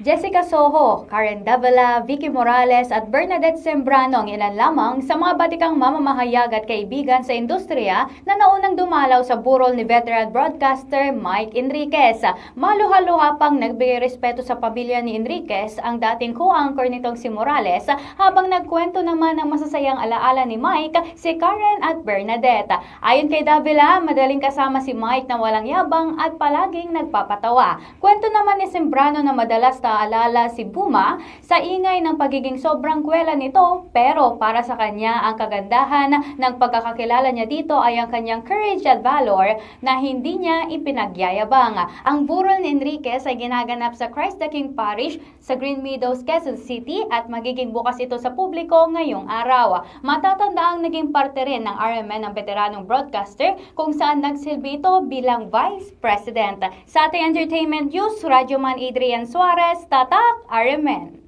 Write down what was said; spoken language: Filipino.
Jessica Soho, Karen Davila, Vicky Morales at Bernadette Sembrano ang ilan lamang sa mga batikang mamamahayag at kaibigan sa industriya na naunang dumalaw sa burol ni veteran broadcaster Mike Enriquez. Maluha-luha pang nagbigay respeto sa pamilya ni Enriquez ang dating co-anchor nitong si Morales habang nagkwento naman ng masasayang alaala ni Mike si Karen at Bernadette. Ayon kay Davila, madaling kasama si Mike na walang yabang at palaging nagpapatawa. Kwento naman ni Sembrano na madalas naalala si Buma sa ingay ng pagiging sobrang kwela nito pero para sa kanya ang kagandahan ng pagkakakilala niya dito ay ang kanyang courage at valor na hindi niya ipinagyayabang. Ang burol ni Enriquez ay ginaganap sa Christ the King Parish sa Green Meadows, Quezon City at magiging bukas ito sa publiko ngayong araw. Matatanda ang naging parte rin ng RMN ng veteranong broadcaster kung saan nagsilbi ito bilang Vice President. Sa ating entertainment news, Radyoman Adrian Suarez, Tatak, RMN.